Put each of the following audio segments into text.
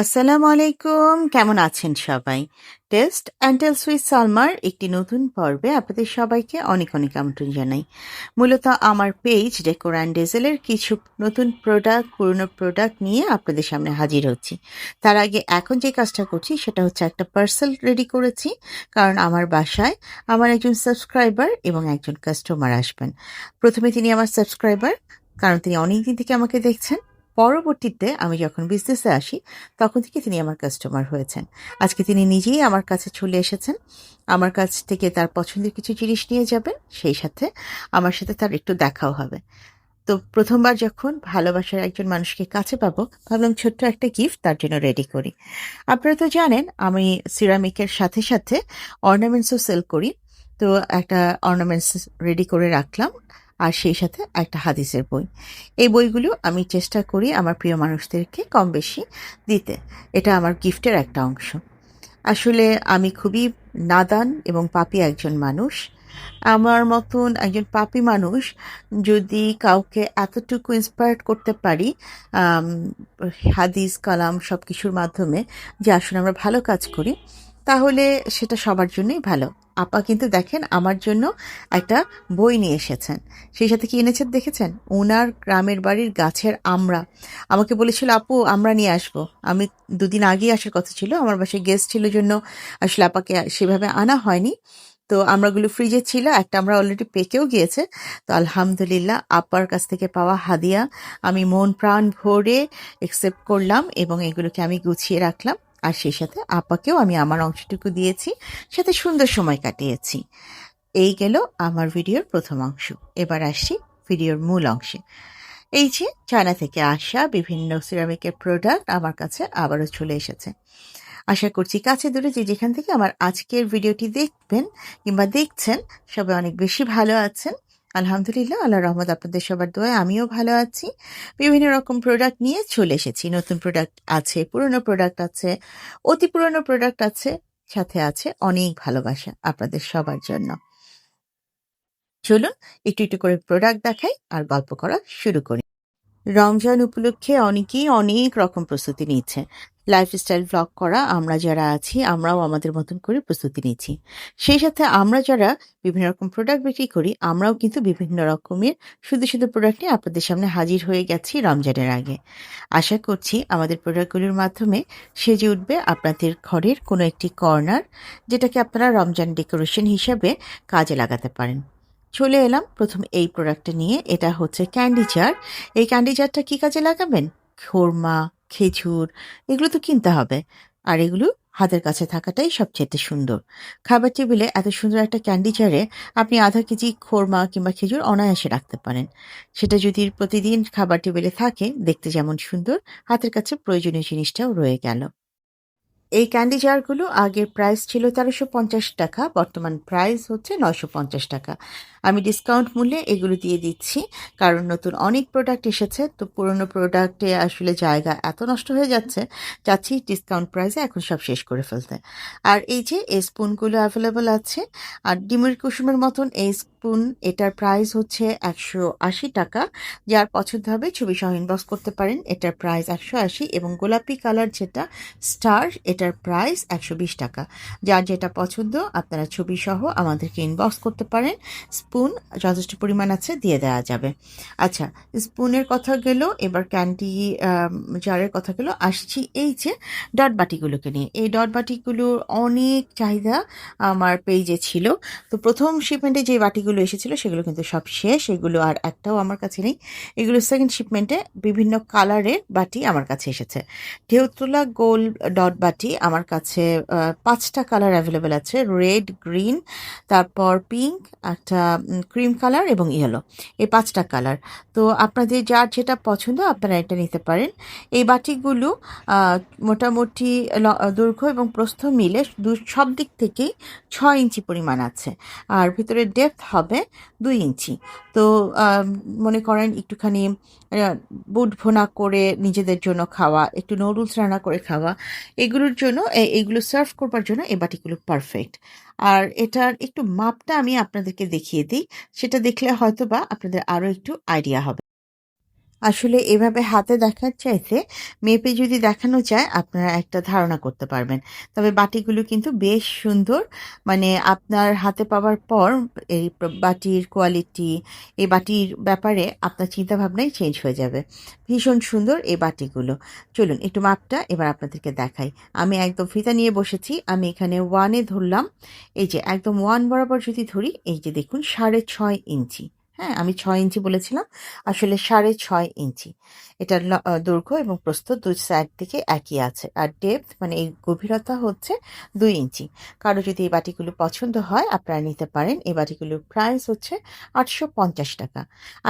আসসালামু আলাইকুম। কেমন আছেন সবাই? টেস্ট অ্যান্টেল সুইস সালমার একটি নতুন পর্বে আপনাদের সবাইকে অনেক অনেক আমন্ত্রণ জানাই। মূলত আমার পেজ ডেকোর অ্যান্ড ডেজেলের কিছু নতুন প্রোডাক্ট, পুরনো প্রোডাক্ট নিয়ে আপনাদের সামনে হাজির হচ্ছি। তার আগে এখন যে কাজটা করছি সেটা হচ্ছে একটা পার্সেল রেডি করেছি, কারণ আমার বাসায় আমার একজন সাবস্ক্রাইবার এবং একজন কাস্টমার আসবেন। প্রথমে তিনি আমার সাবস্ক্রাইবার, কারণ তিনি অনেকদিন থেকে আমাকে দেখছেন। পরবর্তীতে আমি যখন বিজনেসে আসি, তখন থেকে তিনি আমার কাস্টমার হয়েছেন। আজকে তিনি নিজেই আমার কাছে চলে এসেছেন। আমার কাছ থেকে তার পছন্দের কিছু জিনিস নিয়ে যাবেন, সেই সাথে আমার সাথে তার একটু দেখাও হবে। তো প্রথমবার যখন ভালোবাসার একজন মানুষকে কাছে পাবো, ভাবলাম ছোট্ট একটা গিফট তার জন্য রেডি করি। আপনারা তো জানেন, আমি সিরামিকের সাথে সাথে অর্নামেন্টসও সেল করি। তো একটা অর্নামেন্টস রেডি করে রাখলাম। আর সেই সাথে একটা হাদিসের বই। এই বইগুলো আমি চেষ্টা করি আমার প্রিয় মানুষদেরকে কম বেশি দিতে। এটা আমার গিফটের একটা অংশ। আসলে আমি খুবই নাদান এবং পাপি একজন মানুষ। আমার মতন একজন পাপি মানুষ যদি কাউকে এতটুকু ইন্সপায়ার করতে পারি হাদিস, কালাম সব কিছুর মাধ্যমে যে আসলে আমরা ভালো কাজ করি তাহলে সেটা সবার জন্যই ভালো। আপা কিন্তু দেখেন আমার জন্য একটা বই নিয়ে এসেছেন। সেই সাথে কি এনেছেন দেখেছেন? ওনার গ্রামের বাড়ির গাছের আমড়া আমাকে বলেছিল, আপু, আমরা নিয়ে আসব। আমি দুদিন আগেই আসার কথা ছিল। আমার বাসায় গেস্ট ছিল জন্য আসলে আপাকে সেভাবে আনা হয়নি। তো আমরাগুলো ফ্রিজে ছিল, একটা আমরা অলরেডি পেকেও গিয়েছে। তো আলহামদুলিল্লাহ, আপার কাছ থেকে পাওয়া হাদিয়া আমি মন প্রাণ ভরে একসেপ্ট করলাম এবং এগুলোকে আমি গুছিয়ে রাখলাম। আর সেই সাথে আপাকেও আমি আমার অংশটুকু দিয়েছি, সাথে সুন্দর সময় কাটিয়েছি। এই গেল আমার ভিডিওর প্রথম অংশ। এবার আসছি ভিডিওর মূল অংশে। এই যে চায়না থেকে আসা বিভিন্ন সিরামিকের প্রোডাক্ট আমার কাছে আবারও চলে এসেছে। আশা করছি কাছে দূরে যে যেখান থেকে আমার আজকের ভিডিওটি দেখবেন কিংবা দেখছেন, সবাই অনেক বেশি ভালো আছেন। আলহামদুলিল্লাহ, আল্লাহ রহমত আপনাদের সবার দোয়ায় আমিও ভালো আছি। বিভিন্ন রকম প্রোডাক্ট নিয়ে চলে এসেছি। নতুন প্রোডাক্ট আছে, পুরনো প্রোডাক্ট আছে, অতি পুরনো প্রোডাক্ট আছে, সাথে আছে অনেক ভালোবাসা আপনাদের সবার জন্য। চলুন একটু একটু করে প্রোডাক্ট দেখাই আর গল্প করা শুরু করি। রমজান উপলক্ষে অনেকেই অনেক রকম প্রস্তুতি নিচ্ছে। লাইফস্টাইল ব্লগ করা, আমরা যারা আছি, আমরাও আমাদের মতন করে প্রস্তুতি নিচ্ছি। সেই সাথে আমরা যারা বিভিন্ন রকম প্রোডাক্ট বিক্রি করি, আমরাও কিন্তু বিভিন্ন রকমের শুধু শুধু প্রোডাক্ট নিয়ে আপনাদের সামনে হাজির হয়ে গেছি রমজানের আগে। আশা করছি আমাদের প্রোডাক্টগুলোর মাধ্যমে সেজে উঠবে আপনাদের ঘরের কোনো একটি কর্নার যেটাকে আপনারা রমজান ডেকোরেশন হিসাবে কাজে লাগাতে পারেন। চলে এলাম প্রথম এই প্রোডাক্টটা নিয়ে, এটা হচ্ছে ক্যান্ডি জার এই ক্যান্ডি জারটা কী কাজে লাগাবেন? খোরমা খেজুর, এগুলো তো কিনতে হবে। আর এগুলো হাতের কাছে থাকাটাই সবচেয়ে সুন্দর। খাবার টেবিলে এত সুন্দর একটা ক্যান্ডি চারে আপনি আধা কেজি খোরমা কিংবা খেজুর অনায়াসে রাখতে পারেন। সেটা যদি প্রতিদিন খাবার টেবিলে থাকে, দেখতে যেমন সুন্দর, হাতের কাছে প্রয়োজনীয় জিনিসটাও রয়ে গেল। এই ক্যান্ডি জারগুলো আগের প্রাইস ছিল তেরোশো পঞ্চাশ টাকা, বর্তমান প্রাইস হচ্ছে নয়শো পঞ্চাশ টাকা। আমি ডিসকাউন্ট মূল্যে এগুলো দিয়ে দিচ্ছি, কারণ নতুন অনেক প্রোডাক্ট এসেছে, তো পুরনো প্রোডাক্টে আসলে জায়গা এত নষ্ট হয়ে যাচ্ছে চাচ্ছি ডিসকাউন্ট প্রাইসে এখন সব শেষ করে ফেলতে। আর এই যে এই স্পুনগুলো অ্যাভেলেবল আছে, আর ডিমের কুসুমের মতন এই স্পুন এটার প্রাইস হচ্ছে একশো আশি টাকা, যার পছন্দ হবে ছবি সহ ইনবক্স করতে পারেন, এটার প্রাইস একশো আশি এবং গোলাপি কালার যেটা স্টার এটার প্রাইস একশো বিশ টাকা। যার যেটা পছন্দ, আপনারা ছবি সহ আমাদেরকে ইনবক্স করতে পারেন। স্পুন যথেষ্ট পরিমাণ আছে, দিয়ে দেওয়া যাবে। আচ্ছা স্পুনের কথা গেল, এবার ক্যান্ডি জারের কথা গেল। আসছি এই যে ডট বাটিগুলোকে নিয়ে। এই ডট বাটিগুলোর অনেক চাহিদা আমার পেজে ছিল। তো প্রথম শিপমেন্টে যে বাটিগুলো এসেছিল, সেগুলো কিন্তু সব শেষ। এগুলো আর একটাও আমার কাছে নেই। এগুলো সেকেন্ড শিপমেন্টে বিভিন্ন কালারের বাটি আমার কাছে এসেছে। ঢেউতলা গোল ডট বাটি আমার কাছে পাঁচটা কালার অ্যাভেলেবেল আছে। রেড গ্রিন তারপর পিঙ্ক একটা ক্রিম কালার এবং ইয়েলো এই পাঁচটা কালার তো আপনাদের যার যেটা পছন্দ আপনারা এটা নিতে পারেন। এই বাটিগুলো মোটামুটি দৈর্ঘ্য এবং প্রস্থ মিলে দু, সব দিক থেকেই ছয় ইঞ্চি পরিমাণ আছে। আর ভিতরে ডেপথ হবে দুই ইঞ্চি। তো মনে করেন একটুখানি বুট ভোনা করে নিজেদের জন্য খাওয়া, একটু নুডলস রান্না করে খাওয়া, এগুলোর জন্য এইগুলো সার্ভ করবার জন্য এই বাটিগুলো পারফেক্ট আর এটার একটু মাপটা আমি আপনাদেরকে দেখিয়ে দিই। সেটা দেখলে হয়তো বা আপনাদের আরও একটু আইডিয়া হবে। আসলে এভাবে হাতে দেখার চাইতে মেপে যদি দেখানো যায়, আপনারা একটা ধারণা করতে পারবেন। তবে বাটিগুলো কিন্তু বেশ সুন্দর। মানে আপনার হাতে পাওয়ার পর এই বাটির কোয়ালিটি, এই বাটির ব্যাপারে আপনার চিন্তাভাবনাই চেঞ্জ হয়ে যাবে। ভীষণ সুন্দর এই বাটিগুলো। চলুন একটু মাপটা এবার আপনাদেরকে দেখাই। আমি একদম ফিতা নিয়ে বসেছি। আমি এখানে ওয়ানে ধরলাম। এই যে একদম ওয়ান বরাবর যদি ধরি, এই যে দেখুন সাড়ে ছয় ইঞ্চি। হ্যাঁ আমি ছয় ইঞ্চি বলেছিলাম। আসলে সাড়ে ছয় ইঞ্চি। এটার দৈর্ঘ্য এবং প্রস্থ দুই সাইড থেকে একই আছে। আর ডেপথ মানে এই গভীরতা হচ্ছে দুই ইঞ্চি। কারও যদি এই বাটিগুলো পছন্দ হয়, আপনারা নিতে পারেন। এই বাটিগুলোর প্রাইস হচ্ছে আটশো পঞ্চাশ টাকা।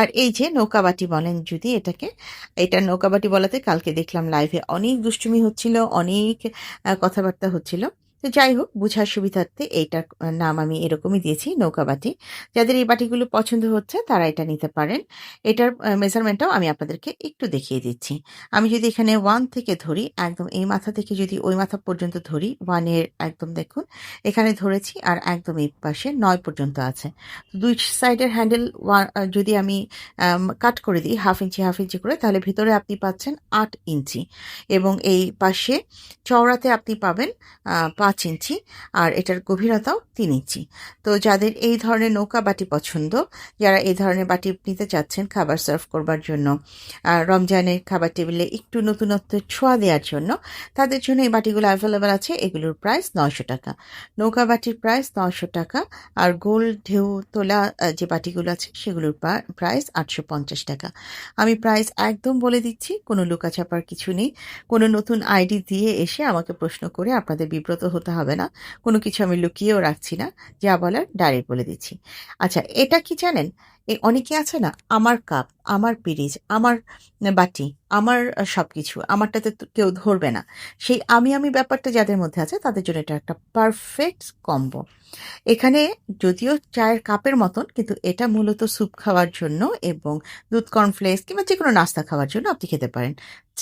আর এই যে নৌকা বাটি বলেন যদি এটাকে, এটা নৌকা বাটি বলাতে কালকে দেখলাম লাইভে অনেক দুষ্টুমি হচ্ছিল, অনেক কথাবার্তা হচ্ছিল। তো যাই হোক বোঝার সুবিধার্থে এইটার নাম আমি এরকমই দিয়েছি নৌকা বাটি যাদের এই বাটিগুলো পছন্দ হচ্ছে তারা এটা নিতে পারেন। এটার মেজারমেন্টটাও আমি আপনাদেরকে একটু দেখিয়ে দিচ্ছি। আমি যদি এখানে ওয়ান থেকে ধরি একদম এই মাথা থেকে যদি ওই মাথা পর্যন্ত ধরি ওয়ানের একদম দেখুন এখানে ধরেছি আর একদম এই পাশে নয় পর্যন্ত আছে। দুই সাইডের হ্যান্ডেল যদি আমি কাট করে দিই হাফ ইঞ্চি হাফ ইঞ্চি করে তাহলে ভিতরে আপনি পাচ্ছেন আট ইঞ্চি এবং এই পাশে চওড়াতে আপনি পাবেন আহ, পাঁচ ইঞ্চি আর এটার গভীরতাও তিন ইঞ্চি। তো যাদের এই ধরনের নৌকা বাটি পছন্দ, যারা এই ধরনের বাটি নিতে চাচ্ছেন খাবার সার্ভ করবার জন্য আর রমজানের খাবার টেবিলে একটু নতুনত্ব ছোঁয়া দেওয়ার জন্য, তাদের জন্য এই বাটিগুলো অ্যাভেলেবেল আছে। এগুলোর প্রাইস নয়শো টাকা। নৌকা বাটির প্রাইস নয়শো টাকা আর গোল ঢেউ তোলা যে বাটিগুলো আছে সেগুলোর প্রাইস আটশো পঞ্চাশ টাকা। আমি প্রাইস একদম বলে দিচ্ছি, কোনো লুকাছাপার কিছু নেই। কোনো নতুন আইডি দিয়ে এসে আমাকে প্রশ্ন করে আপনাদের বিব্রত হতে হবে না। কোনো কিছু আমি লুকিয়েও রাখছি না। যা বলার ডাইরেক্ট বলে দিচ্ছি। আচ্ছা এটা কি জানেন? এই অনেকে আছে না, আমার কাপ, আমার পিরিজ আমার বাটি, আমার সব কিছু আমারটাতে কেউ ধরবে না। সেই আমি আমি ব্যাপারটা যাদের মধ্যে আছে তাদের জন্য এটা একটা পারফেক্ট কম্বো এখানে যদিও চায়ের কাপের মতন, কিন্তু এটা মূলত স্যুপ খাওয়ার জন্য এবং দুধ কর্নফ্লেক্স কিংবা যে কোনো নাস্তা খাওয়ার জন্য আপনি খেতে পারেন।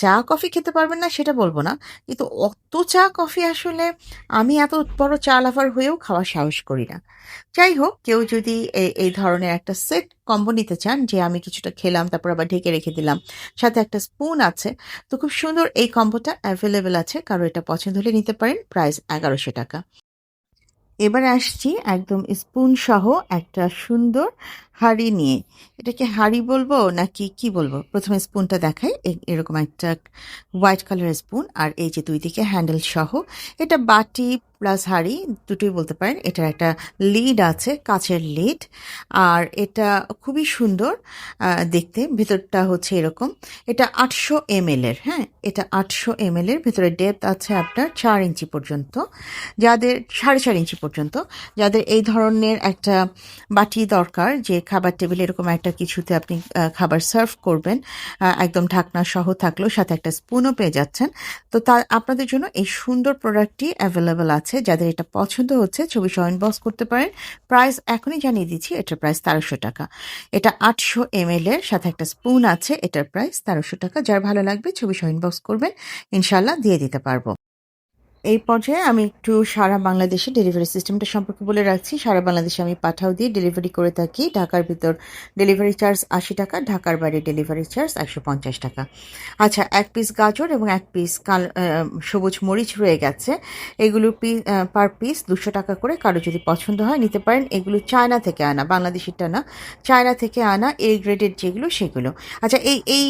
চা, কফি খেতে পারবেন না সেটা বলব না, কিন্তু অত চা, কফি আসলে আমি এত বড় চা লাভার হয়েও খাওয়ার সাহস করি না। যাই হোক কেউ যদি এই ধরনের একটা সেট কম্বো নিতে চান, যে আমি কিছুটা খেলাম, তারপর আবার ঢেকে রেখে দিলাম, সাথে একটা স্পুন আছে, তো খুব সুন্দর এই কম্বোটা অ্যাভেলেবেল আছে। কারও এটা পছন্দ হলে নিতে পারেন প্রাইস এগারোশো টাকা। এবার আসছি একদম স্পুন সহ একটা সুন্দর হাঁড়ি নিয়ে। এটাকে হাঁড়ি বলব নাকি কি বলব? প্রথমে স্পুনটা দেখাই। এরকম একটা হোয়াইট কালারের স্পুন আর এই যে দুই দিকে হ্যান্ডেল সহ। এটা বাটি প্লাস হাঁড়ি দুটোই বলতে পারেন। এটার একটা লিড আছে, কাচের লিড আর এটা খুবই সুন্দর দেখতে। ভেতরটা হচ্ছে এরকম। এটা আটশো এম এর হ্যাঁ? এটা আটশো এম এর। ভেতরে ডেপথ আছে আপনার চার ইঞ্চি পর্যন্ত। যাদের, সাড়ে চার ইঞ্চি পর্যন্ত। যাদের এই ধরনের একটা বাটি দরকার, যে খাবার টেবিলে এরকম একটা কিছুতে আপনি খাবার সার্ভ করবেন। একদম ঢাকনা সহ থাকলেও সাথে একটা স্পুনও পেয়ে যাচ্ছেন। তো তা, আপনাদের জন্য এই সুন্দর প্রোডাক্টটি অ্যাভেলেবেল আছে। যাদের এটা পছন্দ হচ্ছে, ছবি সহ ইনবক্স করতে পারেন। প্রাইস এখনই জানিয়ে দিচ্ছি, এটার প্রাইস তেরোশো টাকা। এটা আটশো এম এর সাথে একটা স্পুন আছে, এটার প্রাইস তেরোশো টাকা। যার ভালো লাগবে, ছবি সহ ইনবক্স করবেন। ইনশাল্লাহ দিয়ে দিতে পারব। এই পর্যায়ে আমি একটু সারা বাংলাদেশে ডেলিভারি সিস্টেমটা সম্পর্কে বলে রাখছি। সারা বাংলাদেশে আমি পাঠাও দিয়ে ডেলিভারি করে থাকি। ঢাকার ভিতর ডেলিভারি চার্জ আশি টাকা, ঢাকার বাইরে ডেলিভারি চার্জ একশো পঞ্চাশ টাকা। আচ্ছা এক পিস গাজর এবং এক পিস কাল সবুজ মরিচ রয়ে গেছে। এগুলো পিস পার পিস দুশো টাকা করে। কারও যদি পছন্দ হয়, নিতে পারেন। এগুলো চায়না থেকে আনা বাংলাদেশিটা না চায়না থেকে আনা এ গ্রেডের যেগুলো, সেগুলো। আচ্ছা এই এই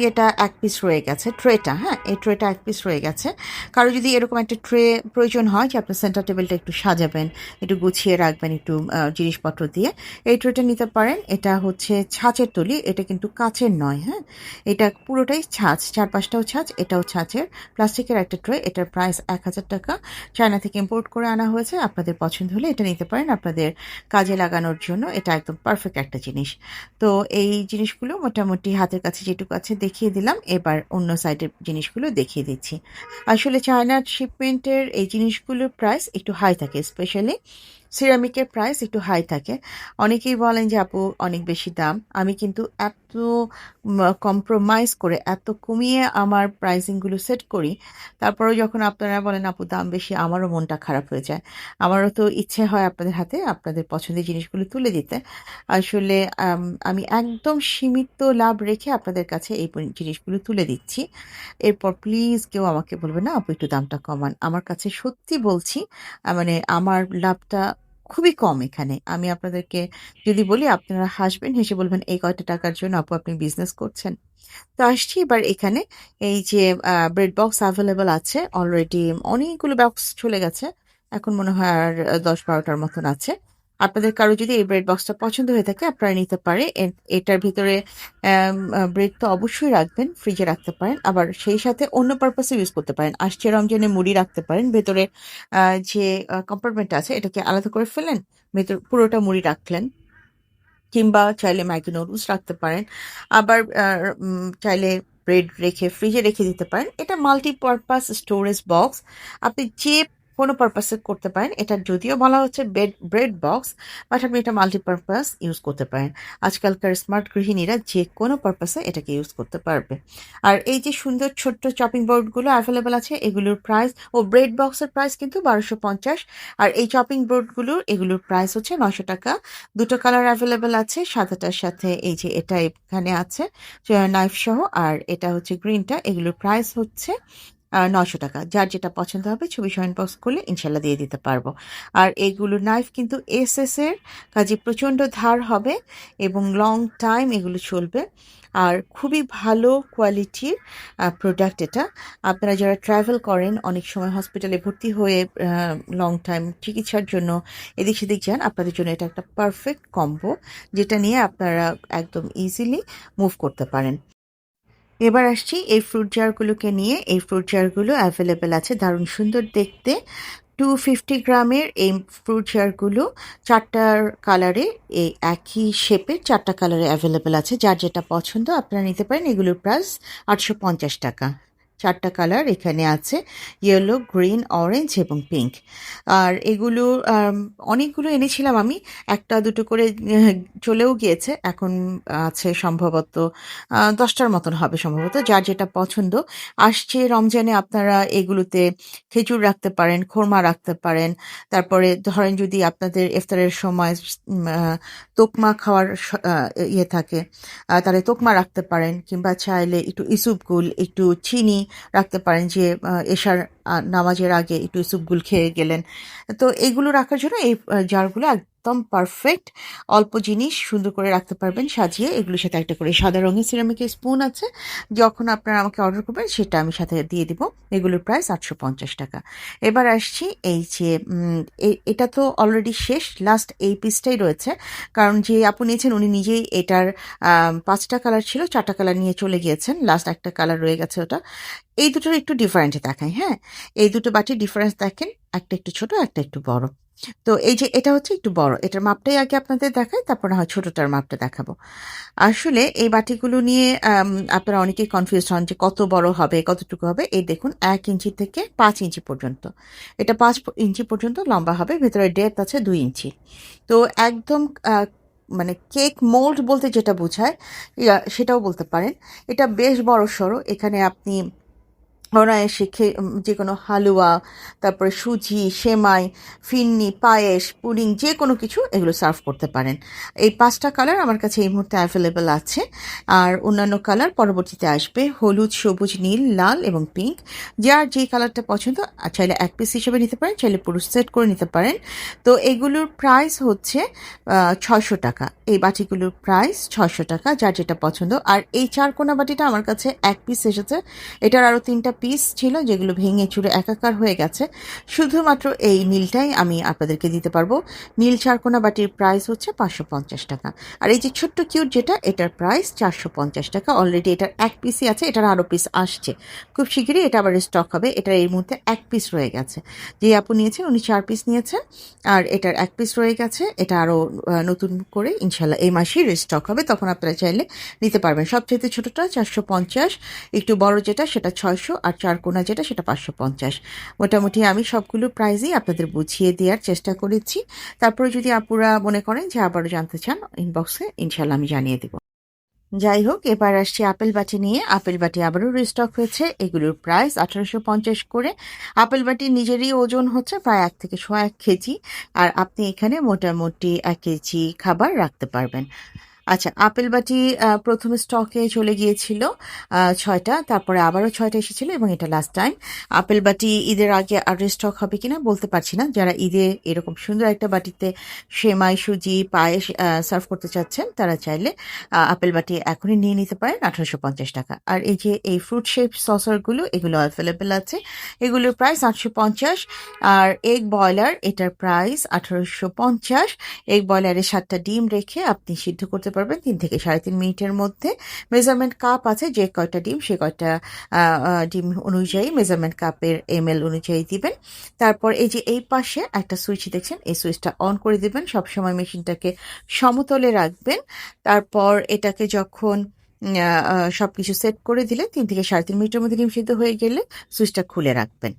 ইয়েটা এক পিস রয়ে গেছে ট্রেটা হ্যাঁ? এই ট্রেটা এক পিস রয়ে গেছে। কারও যদি এরকম একটা ট্রে প্রয়োজন হয় যে আপনার সেন্টার টেবিলটা একটু সাজাবেন, একটু গুছিয়ে রাখবেন, একটু জিনিসপত্র দিয়ে। এই ট্রেটা নিতে পারেন। এটা হচ্ছে ছাঁচের তলি, এটা কিন্তু কাচের নয় হ্যাঁ? এটা পুরোটাই ছাঁচ, চারপাশটাও ছাঁচ, এটাও ছাঁচের। প্লাস্টিকের একটা ট্রে এটার প্রাইস এক হাজার টাকা। চায়না থেকে ইম্পোর্ট করে আনা হয়েছে, আপনাদের পছন্দ হলে এটা নিতে পারেন। আপনাদের কাজে লাগানোর জন্য এটা একদম পারফেক্ট একটা জিনিস। তো এই জিনিসগুলো মোটামুটি হাতের কাছে যেটুকু আছে দেখিয়ে দিলাম। এবার অন্য সাইডের জিনিসগুলো দেখিয়ে দিচ্ছি। আসলে চায়নার শিপমেন্টের এই জিনিসগুলোর প্রাইস একটু হাই থাকে স্পেশালি সিরামিকের প্রাইস একটু হাই থাকে। অনেকেই বলেন যে, আপু, অনেক বেশি দাম। আমি কিন্তু এত কম্প্রোমাইজ করে এত কমিয়ে আমার প্রাইসিংগুলো সেট করি, তারপরেও যখন আপনারা বলেন, আপু, দাম বেশি, আমারও মনটা খারাপ হয়ে যায়। আমারও তো ইচ্ছে হয় আপনাদের হাতে আপনাদের পছন্দের জিনিসগুলো তুলে দিতে। আসলে, আমি একদম সীমিত লাভ রেখে আপনাদের কাছে এই জিনিসগুলো তুলে দিচ্ছি। এরপর প্লিজ কেউ আমাকে বলবে, না, আপু, একটু দামটা কমান। আমার কাছে সত্যি বলছি মানে আমার লাভটা খুবই কম এখানে। আমি আপনাদেরকে যদি বলি, আপনারা হাসবেন, হেসে বলবেন, এই কয়টা টাকার জন্য আপু আপনি বিজনেস করছেন? তো আসছি এবার এখানে এই যে ব্রেড বক্স অ্যাভেলেবেল আছে। অলরেডি অনেকগুলো বক্স চলে গেছে। এখন মনে হয় আর দশ বারোটার মতন আছে। আপনাদের কারও যদি এই ব্রেড বক্সটা পছন্দ হয়ে থাকে, আপনারা নিতে পারে। এটার ভিতরে ব্রেড তো অবশ্যই রাখবেন ফ্রিজে রাখতে পারেন। আবার সেই সাথে অন্য পারপাসে ইউজ করতে পারেন। আসছে রমজানে মুড়ি রাখতে পারেন। ভেতরে যে কম্পার্টমেন্ট আছে, এটাকে আলাদা করে ফেলেন ভেতর পুরোটা মুড়ি রাখলেন। কিংবা চাইলে ম্যাগি নুডলস রাখতে পারেন। আবার চাইলে ব্রেড রেখে ফ্রিজে রেখে দিতে পারেন। এটা মাল্টিপারপাস স্টোরেজ বক্স আপনি যে কোনো পারপাসে করতে পারেন। এটা যদিও বলা হচ্ছে বেড ব্রেড বক্স বাট আপনি এটা মাল্টিপারপাস ইউজ করতে পারেন। আজকালকার স্মার্ট গৃহিণীরা যে কোনো পারপাসে এটাকে ইউজ করতে পারবে। আর এই যে সুন্দর ছোট্ট চপিং বোর্ডগুলো অ্যাভেলেবেল আছে, এগুলোর প্রাইস ও ব্রেড বক্সের প্রাইস কিন্তু বারোশো পঞ্চাশ। আর এই চপিং বোর্ডগুলোর এগুলোর প্রাইস হচ্ছে নশো টাকা। দুটো কালার অ্যাভেলেবেল আছে, সাদাটার সাথে এই যে এটা এখানে আছে নাইফ সহ, আর এটা হচ্ছে গ্রিনটা এগুলোর প্রাইস হচ্ছে নশো টাকা। যার যেটা পছন্দ হবে ছবি সয়েন বক্স করলে ইনশাল্লাহ দিয়ে দিতে পারব। আর এগুলো নাইফ কিন্তু এস এস এর, কাজে প্রচণ্ড ধার হবে এবং লং টাইম এগুলো চলবে। আর খুবই ভালো কোয়ালিটির প্রোডাক্ট এটা। আপনারা যারা ট্রাভেল করেন, অনেক সময় হসপিটালে ভর্তি হয়ে লং টাইম চিকিৎসার জন্য এদিক সেদিক যান, আপনাদের জন্য এটা একটা পারফেক্ট কম্বো যেটা নিয়ে আপনারা একদম ইজিলি মুভ করতে পারেন। এবার আসছি এই ফ্রুট জারগুলোকে নিয়ে। এই ফ্রুট জারগুলো অ্যাভেলেবেল আছে দারুণ সুন্দর দেখতে। টু ফিফটি গ্রামের এই ফ্রুট জারগুলো চারটার কালারে এই একই শেপের চারটা কালারে অ্যাভেলেবেল আছে। যার যেটা পছন্দ আপনারা নিতে পারেন। এগুলোর প্রাইস আটশো পঞ্চাশ টাকা। চারটা কালার এখানে আছে ইয়েলো গ্রিন অরেঞ্জ এবং পিঙ্ক আর এগুলো অনেকগুলো এনেছিলাম আমি, একটা, দুটো করে চলেও গিয়েছে, এখন আছে সম্ভবত দশটার মতন হবে সম্ভবত, যার যেটা পছন্দ। আসছে রমজানে আপনারা এগুলোতে খেজুর রাখতে পারেন, খোরমা রাখতে পারেন, তারপরে ধরেন যদি আপনাদের ইফতারের সময় তোকমা খাওয়ার ইয়ে থাকে তাহলে তোকমা রাখতে পারেন, কিংবা চাইলে একটু ইসুপগুল, একটু চিনি রাখতে পারেন যে এশার নামাজের আগে একটু সুপগুল খেয়ে গেলেন। তো এইগুলো রাখার জন্য এই জারগুলো একদম পারফেক্ট অল্প জিনিস সুন্দর করে রাখতে পারবেন, সাজিয়ে এগুলোর সাথে একটা করে সাদা রঙের সিরামিকের স্পুন আছে। যখন আপনারা আমাকে অর্ডার করবেন, সেটা আমি সাথে দিয়ে দিব। এগুলোর প্রাইস আটশো পঞ্চাশ টাকা। এবার আসছি এই যে এটা তো অলরেডি শেষ লাস্ট এই পিসটাই রয়েছে। কারণ যে আপু নিয়েছেন, উনি নিজেই এটার পাঁচটা কালার ছিল, চারটা কালার নিয়ে চলে গিয়েছেন। লাস্ট একটা কালার রয়ে গেছে ওটা। এই দুটোর একটু ডিফারেন্ট দেখায় হ্যাঁ? এই দুটো বাটির ডিফারেন্স দেখেন, একটা একটু ছোট, একটা একটু বড়। তো এই যে এটা হচ্ছে একটু বড়, এটার মাপটাই আগে আপনাদের দেখাই, তারপর না হয় ছোটটার মাপটা দেখাবো। আসলে এই বাটিগুলো নিয়ে আপনারা অনেকেই কনফিউজ হন যে কত বড় হবে, কতটুকু হবে। এই দেখুন, এক ইঞ্চি থেকে পাঁচ ইঞ্চি পর্যন্ত। এটা পাঁচ ইঞ্চি পর্যন্ত লম্বা হবে, ভেতরে ডেপথ আছে দুই ইঞ্চি। তো একদম মানে কেক মোল্ড বলতে যেটা বোঝায় সেটাও বলতে পারেন। এটা বেশ বড় সড়ো এখানে আপনি অনায়াসে খে- যে কোনো হালুয়া, তারপরে সুজি, সেমাই, ফিন্নি, পায়েস, পুডিং যে কোনো কিছু এগুলো সার্ভ করতে পারেন। এই পাঁচটা কালার আমার কাছে এই মুহূর্তে অ্যাভেলেবেল আছে। আর অন্যান্য কালার পরবর্তীতে আসবে হলুদ, সবুজ, নীল, লাল এবং পিঙ্ক। যার যে কালারটা পছন্দ চাইলে এক পিস হিসেবে নিতে পারেন, চাইলে পুরো সেট করে নিতে পারেন। তো এগুলোর প্রাইস হচ্ছে ছয়শো টাকা। এই বাটিগুলোর প্রাইস ছয়শো টাকা, যার যেটা পছন্দ। আর এই চার কোনা বাটিটা আমার কাছে এক পিস এসেছে। এটার আরও তিনটা পিস ছিল যেগুলো ভেঙে চুরে একাকার হয়ে গেছে। শুধুমাত্র এই নীলটাই আমি আপনাদেরকে দিতে পারব। নীল চারকোনা বাটির প্রাইস হচ্ছে পাঁচশো পঞ্চাশ টাকা। আর এই যে ছোট্ট কিউট যেটা, এটার প্রাইস চারশো পঞ্চাশ টাকা। অলরেডি এটার এক পিসই আছে, এটার আরও পিস আসছে। খুব শীঘ্রই এটা আবার স্টক হবে। এটার এই মুহূর্তে এক পিস রয়ে গেছে। যে আপু নিয়েছেন, উনি চার পিস নিয়েছেন। আর এটার এক পিস রয়ে গেছে। এটা আরও নতুন করে ইনশাল্লাহ এই মাসেই রিস্টক হবে। তখন আপনারা চাইলে নিতে পারবেন। সবচেয়ে ছোটোটা চারশো পঞ্চাশ, একটু বড় যেটা, সেটা ছয়শো। আর আর চার কোনা যেটা, সেটা পাঁচশো পঞ্চাশ। মোটামুটি আমি সবগুলো প্রাইজই আপনাদের বুঝিয়ে দেওয়ার চেষ্টা করেছি। তারপরে যদি আপুরা মনে করেন যে আবারও জানতে চান ইনবক্সে ইনশাল্লাহ আমি জানিয়ে দেবো। যাই হোক, এবার আসছি আপেল বাটি নিয়ে। আপেল বাটি আবারও রিস্টক হয়েছে। এগুলোর প্রাইস আঠারোশো পঞ্চাশ করে। আপেল বাটি নিজেরই ওজন হচ্ছে প্রায় এক থেকে সোয়া এক কেজি। আর আপনি এখানে মোটামুটি এক কেজি খাবার রাখতে পারবেন। আচ্ছা আপেল বাটি প্রথমে স্টকে চলে গিয়েছিল ছয়টা, তারপরে আবারও ছয়টা এসেছিল এবং এটা লাস্ট টাইম আপেল বাটি ঈদের আগে আর স্টক হবে কিনা বলতে পারছি না। যারা ঈদে এরকম সুন্দর একটা বাটিতে সেমাই, সুজি, পায়েস সার্ভ করতে চাচ্ছেন, তারা চাইলে আপেল বাটি এখনই নিয়ে নিতে পারেন আঠারোশো পঞ্চাশ টাকা। আর এই যে এই ফ্রুট শেপ সসারগুলো এগুলো অ্যাভেলেবেল আছে। এগুলোর প্রাইস আটশো পঞ্চাশ, আর এগ বয়লার এটার প্রাইস আঠারোশো পঞ্চাশ। এগ বয়লারে সাতটা ডিম রেখে আপনি সিদ্ধ করতে পারবেন তিন থেকে সাড়ে তিন মিনিটের মধ্যে। মেজারমেন্ট কাপ আছে, যে কয়টা ডিম, সে কয়টা ডিম অনুযায়ী মেজারমেন্ট কাপের এম এল অনুযায়ী দিবেন। তারপর এই যে এই পাশে একটা সুইচ দেখছেন, এই সুইচটা অন করে দেবেন। সবসময় মেশিনটাকে সমতলে রাখবেন। তারপর এটাকে যখন সব কিছু সেট করে দিলে তিন থেকে সাড়ে তিন মিনিটের মধ্যে ডিম সিদ্ধ হয়ে গেলে সুইচটা খুলে রাখবেন।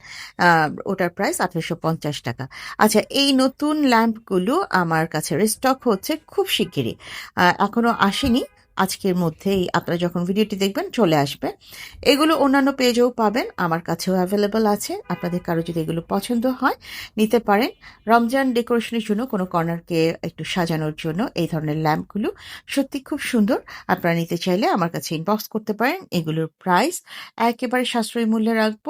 ওটার প্রাইস আঠারোশো পঞ্চাশ টাকা। আচ্ছা এই নতুন ল্যাম্পগুলো আমার কাছে স্টক হচ্ছে খুব শিগগিরই। এখনও এখনও আসেনি আজকের মধ্যেই আপনারা যখন ভিডিওটি দেখবেন, চলে আসবে। এগুলো অন্যান্য পেজেও পাবেন, আমার কাছেও অ্যাভেলেবল আছে। আপনাদের কারও যদি এগুলো পছন্দ হয়, নিতে পারেন। রমজান ডেকোরেশনের জন্য কোনো কর্নারকে একটু সাজানোর জন্য এই ধরনের ল্যাম্পগুলো সত্যি খুব সুন্দর। আপনারা নিতে চাইলে আমার কাছে ইনবক্স করতে পারেন। এগুলোর প্রাইস একেবারে সাশ্রয়ী মূল্যে রাখব।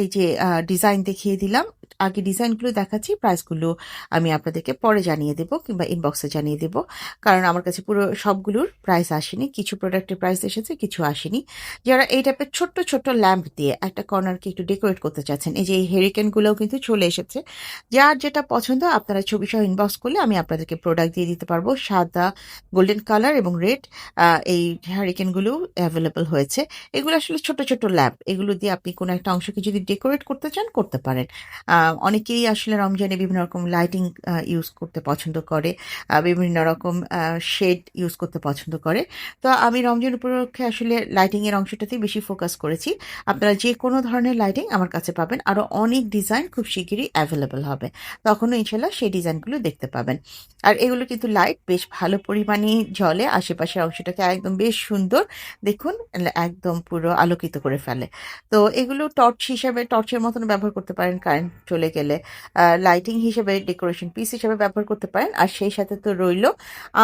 এই যে ডিজাইন দেখিয়ে দিলাম। আগে ডিজাইনগুলো দেখাচ্ছি, প্রাইসগুলো আমি আপনাদেরকে পরে জানিয়ে দেবো কিংবা ইনবক্সে জানিয়ে দেবো। কারণ আমার কাছে পুরো সবগুলোর প্রাইস আসেনি, কিছু প্রোডাক্টের প্রাইস এসেছে, কিছু আসেনি। যারা এই টাইপের ছোট্ট ছোট্ট ল্যাম্প দিয়ে একটা কর্নারকে একটু ডেকোরেট করতে চাচ্ছেন, এই যে এই হেরিকেনগুলোও কিন্তু চলে এসেছে। যার যেটা পছন্দ, আপনারা ছবি সহ ইনবক্স করলে আমি আপনাদেরকে প্রোডাক্ট দিয়ে দিতে পারব। সাদা গোল্ডেন কালার এবং রেড এই হ্যারিকেনগুলো অ্যাভেলেবল হয়েছে। এগুলো আসলে ছোট ছোট ল্যাম্প এগুলো দিয়ে আপনি কোনো একটা অংশকে যদি ডেকোরেট করতে চান, করতে পারেন। অনেকেই আসলে রমজানে বিভিন্ন রকম লাইটিং ইউজ করতে পছন্দ করে বিভিন্ন রকম শেড ইউজ করতে পছন্দ করে। তো আমি রমজান উপলক্ষে আসলে লাইটিং এর অংশটাতেই বেশি ফোকাস করেছি। আপনারা যে কোনো ধরনের লাইটিং আমার কাছে পাবেন। আরও অনেক ডিজাইন খুব শিগগিরই অ্যাভেলেবল হবে। তখনও ইনশাল্লাহ সেই ডিজাইনগুলো দেখতে পাবেন। আর এগুলো কিন্তু লাইট বেশ ভালো পরিমাণে জ্বলে, আশেপাশের অংশটাকে একদম বেশ সুন্দর, দেখুন একদম পুরো আলোকিত করে ফেলে। তো এগুলো টর্চ হিসাবে টর্চের মতন ব্যবহার করতে পারেন কারেন্ট চলে গেলে লাইটিং হিসেবে ডেকোরেশন পিস হিসেবে ব্যবহার করতে পারেন। আর সেই সাথে তো রইল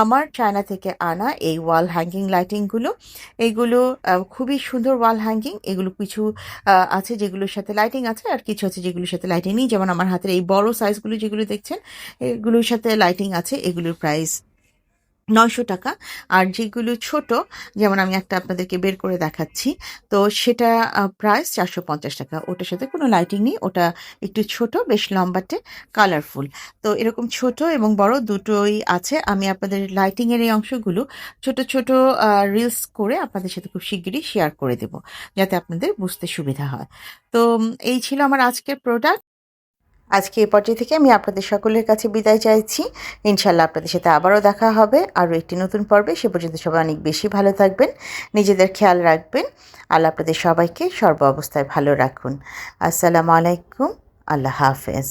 আমার চায়না থেকে আনা এই ওয়াল হ্যাঙ্গিং লাইটিংগুলো এগুলো খুবই সুন্দর ওয়াল হ্যাঙ্গিং এগুলো কিছু আছে যেগুলোর সাথে লাইটিং আছে আর কিছু আছে যেগুলোর সাথে লাইটিং নেই। যেমন আমার হাতের এই বড় সাইজগুলো যেগুলো দেখছেন, এগুলোর সাথে লাইটিং আছে। এগুলোর প্রাইস নয়শো টাকা। আর যেগুলো ছোট, যেমন আমি একটা আপনাদেরকে বের করে দেখাচ্ছি, তো সেটা প্রাইস চারশো পঞ্চাশ টাকা। ওটার সাথে কোনো লাইটিং নেই, ওটা একটু ছোট, বেশ লম্বাটে, কালারফুল। তো এরকম ছোট এবং বড় দুটোই আছে। আমি আপনাদের লাইটিংয়ের এই অংশগুলো ছোট ছোট রিলস করে আপনাদের সাথে খুব শিগগিরই শেয়ার করে দেব, যাতে আপনাদের বুঝতে সুবিধা হয়। তো এই ছিল আমার আজকের প্রোডাক্ট আজকে এ পর্যায়ে থেকে আমি আপনাদের সকলের কাছে বিদায় চাইছি। ইনশাল্লাহ আপনাদের সাথে আবারও দেখা হবে। আরও একটি নতুন পর্বে সে পর্যন্ত সবাই অনেক বেশি ভালো থাকবেন, নিজেদের খেয়াল রাখবেন। আল্লাহ আপনাদের সবাইকে সর্ব অবস্থায় ভালো রাখুন। আসসালামু আলাইকুম। আল্লাহ হাফেজ।